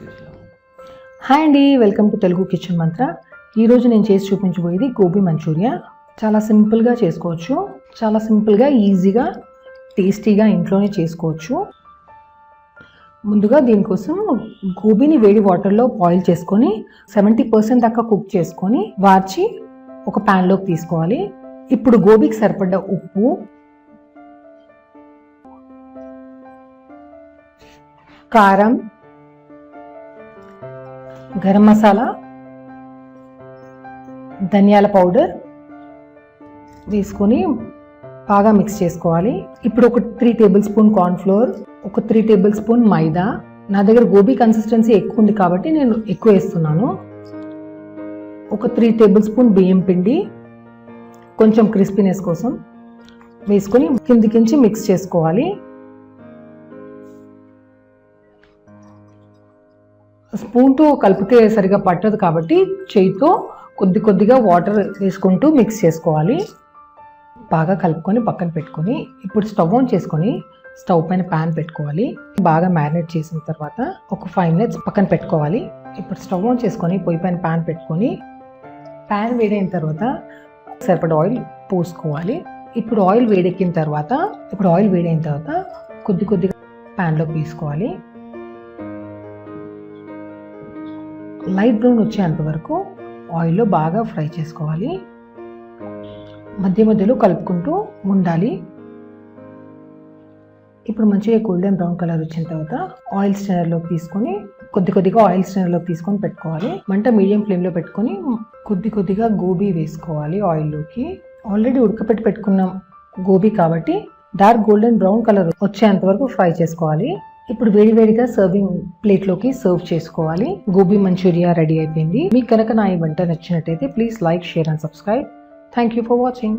Hi అండి welcome to Telugu kitchen మంత్ర. ఈరోజు నేను చేసి చూపించబోయేది గోబీ మంచూరియా. చాలా సింపుల్గా చేసుకోవచ్చు. చాలా సింపుల్గా ఈజీగా టేస్టీగా ఇంట్లోనే చేసుకోవచ్చు. ముందుగా దీనికోసం గోబీని వేడి వాటర్లో బాయిల్ చేసుకొని సెవెంటీ పర్సెంట్ దాకా కుక్ చేసుకొని వార్చి ఒక ప్యాన్లోకి తీసుకోవాలి. ఇప్పుడు గోబీకి సరిపడ్డ ఉప్పు కారం గరం మసాలా ధనియాల పౌడర్ వేసుకొని బాగా మిక్స్ చేసుకోవాలి. ఇప్పుడు ఒక త్రీ టేబుల్ స్పూన్ కార్న్ఫ్లోర్ ఒక త్రీ టేబుల్ స్పూన్ మైదా. నా దగ్గర గోబీ కన్సిస్టెన్సీ ఎక్కువ ఉంది కాబట్టి నేను ఎక్కువ వేస్తున్నాను. ఒక త్రీ టేబుల్ స్పూన్ బియ్యం పిండి కొంచెం క్రిస్పీనెస్ కోసం వేసుకొని కిందికించి మిక్స్ చేసుకోవాలి. స్పూన్తో కలిపితే సరిగా పట్టదు కాబట్టి చేయితో కొద్ది కొద్దిగా వాటర్ వేసుకుంటూ మిక్స్ చేసుకోవాలి. బాగా కలుపుకొని పక్కన పెట్టుకొని ఇప్పుడు స్టవ్ ఆన్ చేసుకొని స్టవ్ పైన ప్యాన్ పెట్టుకోవాలి. బాగా మ్యారినేట్ చేసిన తర్వాత ఒక ఫైవ్ మినిట్స్ పక్కన పెట్టుకోవాలి. ఇప్పుడు స్టవ్ ఆన్ చేసుకొని పొయ్యి పైన ప్యాన్ పెట్టుకొని ప్యాన్ వేడైన తర్వాత సరిపడ ఆయిల్ పోసుకోవాలి. ఇప్పుడు ఆయిల్ వేడెక్కిన తర్వాత ఇప్పుడు ఆయిల్ వేడైన తర్వాత కొద్ది కొద్దిగా ప్యాన్లోకి తీసుకోవాలి. లైట్ బ్రౌన్ వచ్చేంత వరకు ఆయిల్లో బాగా ఫ్రై చేసుకోవాలి. మధ్య మధ్యలో కలుపుకుంటూ ఉండాలి. ఇప్పుడు మంచిగా గోల్డెన్ బ్రౌన్ కలర్ వచ్చిన తర్వాత ఆయిల్ స్టైనర్లోకి తీసుకొని కొద్ది కొద్దిగా ఆయిల్ స్టైనర్లోకి తీసుకొని పెట్టుకోవాలి. మంట మీడియం ఫ్లేమ్లో పెట్టుకొని కొద్ది కొద్దిగా గోబీ వేసుకోవాలి ఆయిల్లోకి. ఆల్రెడీ ఉడకపెట్టి పెట్టుకున్న గోబీ కాబట్టి డార్క్ గోల్డెన్ బ్రౌన్ కలర్ వచ్చేంత వరకు ఫ్రై చేసుకోవాలి. ఇప్పుడు వేడివేడిగా సర్వింగ్ ప్లేట్లోకి సర్వ్ చేసుకోవాలి. గోబీ మంచూరియా రెడీ అయిపోయింది. మీకు కనుక నా ఈ వంట నచ్చినట్టయితే please like share and subscribe thank you for watching